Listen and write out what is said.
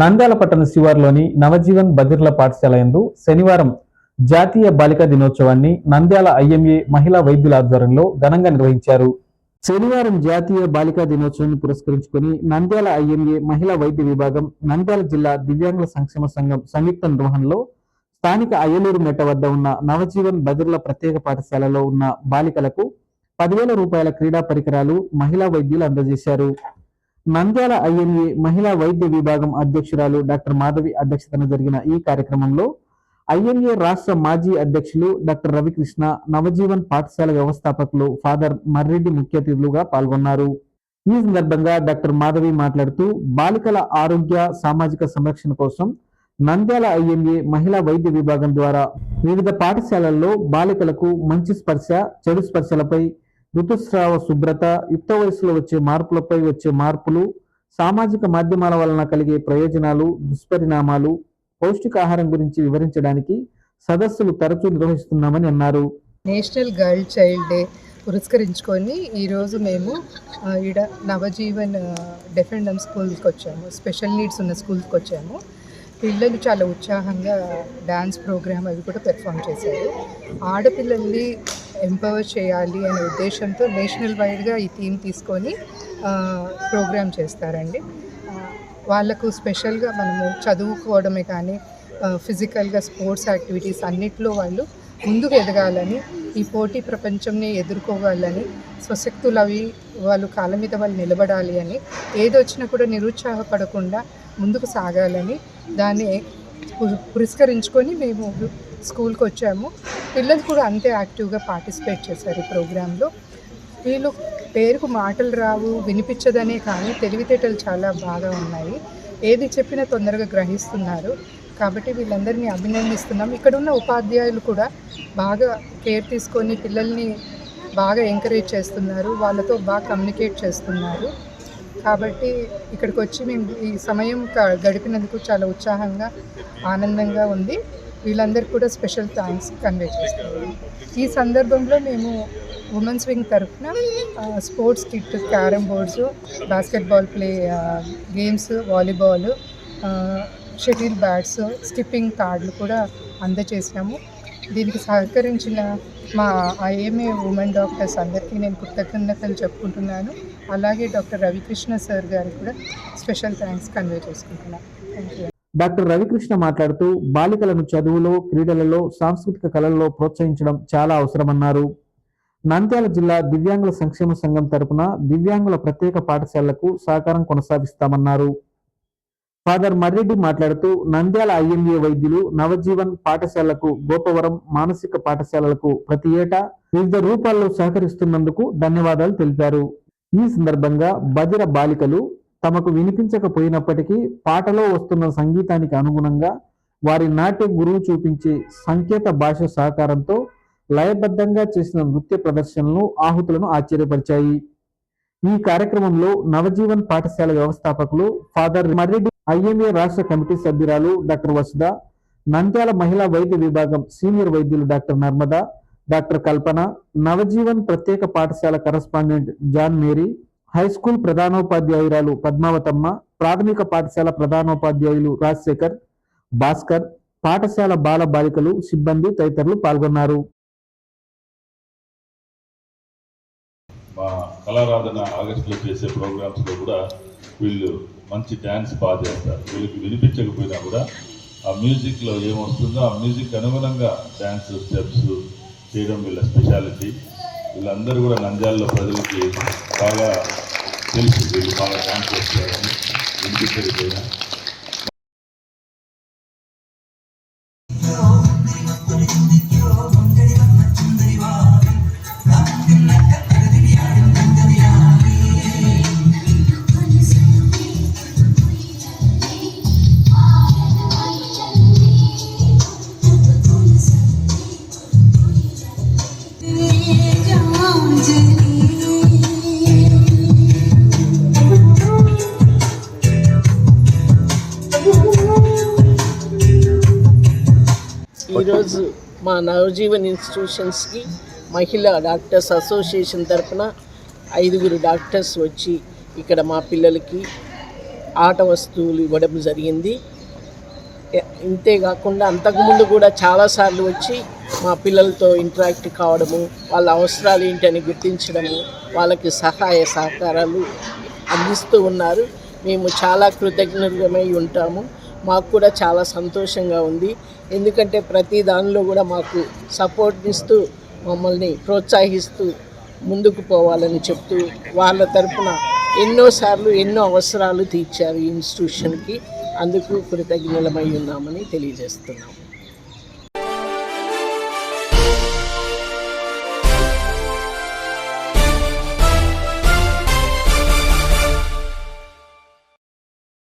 నంద్యాల పట్టణ శివారులోని నవజీవన్ బదిర్ల పాఠశాల యందు శనివారం జాతీయ బాలికా దినోత్సవాన్ని నంద్యాల ఐఎంఏ మహిళా వైద్యుల ఆధ్వర్యంలో ఘనంగా నిర్వహించారు. శనివారం జాతీయ బాలికా దినోత్సవాన్ని పురస్కరించుకొని నంద్యాల ఐఎంఏ మహిళా వైద్య విభాగం నంద్యాల జిల్లా దివ్యాంగుల సంక్షేమ సంఘం సంయుక్త నిర్వహణలో స్థానిక అయ్యలూరు మెట్ట వద్ద ఉన్న నవజీవన్ బదిర్ల ప్రత్యేక పాఠశాలలో ఉన్న బాలికలకు పదివేల రూపాయల క్రీడా పరికరాలు మహిళా వైద్యులు అందజేశారు. నంద్యాల ఐఎంఏ మహిళా వైద్య విభాగం అధ్యక్షురాలు డాక్టర్ మాధవి అధ్యక్షతన జరిగిన ఈ కార్యక్రమంలో ఐఎంఏ రాష్ట్ర మాజీ అధ్యక్షులు డాక్టర్ రవికృష్ణ నవజీవన్ పాఠశాల వ్యవస్థాపకులు ఫాదర్ మర్రెడ్డి ముఖ్య అతిథులుగా పాల్గొన్నారు. ఈ సందర్భంగా డాక్టర్ మాధవి మాట్లాడుతూ బాలికల ఆరోగ్య సామాజిక సంరక్షణ కోసం నంద్యాల ఐఎంఏ మహిళా వైద్య విభాగం ద్వారా వివిధ పాఠశాలల్లో బాలికలకు మంచి స్పర్శ చెడు స్పర్శలపై ఋతుస్రావ శుభ్రత యుక్త వయసులో వచ్చే మార్పులపై వచ్చే మార్పులు సామాజిక మాధ్యమాల వలన కలిగే ప్రయోజనాలు దుష్పరిణామాలు పౌష్టికాహారం గురించి వివరించడానికి సదస్సులు తరచూ నిర్వహిస్తున్నామని అన్నారు. నేషనల్ గర్ల్ చైల్డ్ డే పురస్కరించుకొని ఈరోజు మేము ఈడ నవజీవన్ డెఫెండమ్ స్కూల్కి వచ్చాము. స్పెషల్ నీడ్స్ ఉన్న స్కూల్కి వచ్చాము. పిల్లలు చాలా ఉత్సాహంగా డ్యాన్స్ ప్రోగ్రామ్ అవి కూడా పెర్ఫామ్ చేశారు. ఆడపిల్లల్ని ఎంపవర్ చేయాలి అనే ఉద్దేశంతో నేషనల్ వైడ్గా ఈ థీమ్ తీసుకొని ప్రోగ్రామ్ చేస్తారండి. వాళ్ళకు స్పెషల్గా మనము చదువుకోవడమే కానీ ఫిజికల్గా స్పోర్ట్స్ యాక్టివిటీస్ అన్నిట్లో వాళ్ళు ముందుకు ఎదగాలని ఈ పోటీ ప్రపంచంని ఎదుర్కోవాలని స్వశక్తులు అవి వాళ్ళు కాళ్ళ మీద వాళ్ళు నిలబడాలి అని ఏదొచ్చినా కూడా నిరుత్సాహపడకుండా ముందుకు సాగాలని దాన్ని పురస్కరించుకొని మేము స్కూల్కి వచ్చాము. పిల్లలు కూడా అంతే యాక్టివ్గా పార్టిసిపేట్ చేశారు ఈ ప్రోగ్రాంలో. వీళ్ళు పేరుకు మాటలు రావు వినిపించదనే కానీ తెలివితేటలు చాలా బాగా ఉన్నాయి. ఏది చెప్పినా తొందరగా గ్రహిస్తున్నారు. కాబట్టి వీళ్ళందరినీ అభినందిస్తున్నాం. ఇక్కడ ఉన్న ఉపాధ్యాయులు కూడా బాగా కేర్ తీసుకొని పిల్లల్ని బాగా ఎంకరేజ్ చేస్తున్నారు. వాళ్ళతో బాగా కమ్యూనికేట్ చేస్తున్నారు. కాబట్టి ఇక్కడికి వచ్చి మేము ఈ సమయం గడిపినందుకు చాలా ఉత్సాహంగా ఆనందంగా ఉంది. వీళ్ళందరికీ కూడా స్పెషల్ థ్యాంక్స్ కన్వే చేస్తున్నాము ఈ సందర్భంలో మేము ఉమెన్స్ వింగ్ తరఫున sports kit carrom boards basketball play games volleyball shuttle bats skipping కార్డులు కూడా అందజేసాము దీనికి సహకరించిన మా ఐఎంఏ ఉమెన్ డాక్టర్స్ అందరికీ నేను కృతజ్ఞతలు చెప్పుకుంటున్నాను. అలాగే డాక్టర్ రవికృష్ణ సార్ గారికి కూడా స్పెషల్ థ్యాంక్స్ కన్వే చేసుకుంటున్నాను. థ్యాంక్ యూ డాక్టర్ రవికృష్ణ మాట్లాడుతూ బాలికలను చదువులో క్రీడలలో సాంస్కృతిక కళల్లో ప్రోత్సహించడం చాలా అవసరమన్నారు. నంద్యాల జిల్లా దివ్యాంగుల సంక్షేమ సంఘం తరపున దివ్యాంగుల ప్రత్యేక పాఠశాలలకు సహకారం కొనసాగిస్తామన్నారు. ఫాదర్ మర్రెడ్డి మాట్లాడుతూ నంద్యాల ఐఎంఏ వైద్యులు నవజీవన్ పాఠశాలకు గోపవరం మానసిక పాఠశాలలకు ప్రతి ఏటా వివిధ రూపాల్లో సహకరిస్తున్నందుకు ధన్యవాదాలు తెలిపారు. ఈ సందర్భంగా బదిర బాలికలు తమకు వినిపించకపోయినప్పటికీ పాటలో వస్తున్న సంగీతానికి అనుగుణంగా వారి నాట్య గురువు చూపించే సంకేత భాష సహకారంతో లయబద్ధంగా చేసిన నృత్య ప్రదర్శనలు ఆహుతులను ఆశ్చర్యపరిచాయి. ఈ కార్యక్రమంలో నవజీవన్ పాఠశాల వ్యవస్థాపకులు father Marreddy I M A రాష్ట్ర కమిటీ సభ్యురాలు డాక్టర్ వసుధ నంద్యాల మహిళా వైద్య విభాగం సీనియర్ వైద్యులు డాక్టర్ నర్మద డాక్టర్ కల్పన నవజీవన్ ప్రత్యేక పాఠశాల correspondent John Mary high school ప్రధానోపాధ్యాయురాలు Padmavathamma ప్రాథమిక పాఠశాల ప్రధానోపాధ్యాయులు రాజశేఖర్ భాస్కర్ పాఠశాల బాల బాలికలు సిబ్బంది తదితరులు పాల్గొన్నారు. కళారాధన ఆగస్టులో చేసే ప్రోగ్రామ్స్లో కూడా వీళ్ళు మంచి డ్యాన్స్ బాగా చేస్తారు. వీళ్ళకి వినిపించకపోయినా కూడా ఆ మ్యూజిక్లో ఏమొస్తుందో ఆ మ్యూజిక్ అనుగుణంగా డ్యాన్స్ స్టెప్స్ చేయడం వీళ్ళ స్పెషాలిటీ వీళ్ళందరూ కూడా నంద్యాలలో ప్రజలకి బాగా తెలుసు వీళ్ళు బాగా డ్యాన్స్ చేస్తారని వినిపించకపోయినా మా నవజీవన్ ఇన్స్టిట్యూషన్స్కి మహిళా డాక్టర్స్ అసోసియేషన్ తరఫున ఐదుగురు డాక్టర్స్ వచ్చి ఇక్కడ మా పిల్లలకి ఆట వస్తువులు ఇవ్వడం జరిగింది. ఎ- ఇంతే కాకుండా అంతకుముందు కూడా చాలాసార్లు వచ్చి మా పిల్లలతో ఇంటరాక్ట్ కావడము వాళ్ళ అవసరాలు ఏంటని గుర్తించడము వాళ్ళకి సహాయ సహకారాలు అందిస్తూ ఉన్నారు. మేము చాలా కృతజ్ఞతమై ఉంటాము. మాకు కూడా చాలా సంతోషంగా ఉంది. ఎందుకంటే ప్రతి దానిలో కూడా మాకు సపోర్ట్ ఇస్తూ మమ్మల్ని ప్రోత్సహిస్తూ ముందుకు పోవాలని చెప్తూ వాళ్ళ తరపున ఎన్నోసార్లు ఎన్నో అవసరాలు తీర్చారు ఈ ఇన్స్టిట్యూషన్కి అందుకు కృతజ్ఞులమై ఉన్నామని తెలియజేస్తున్నాం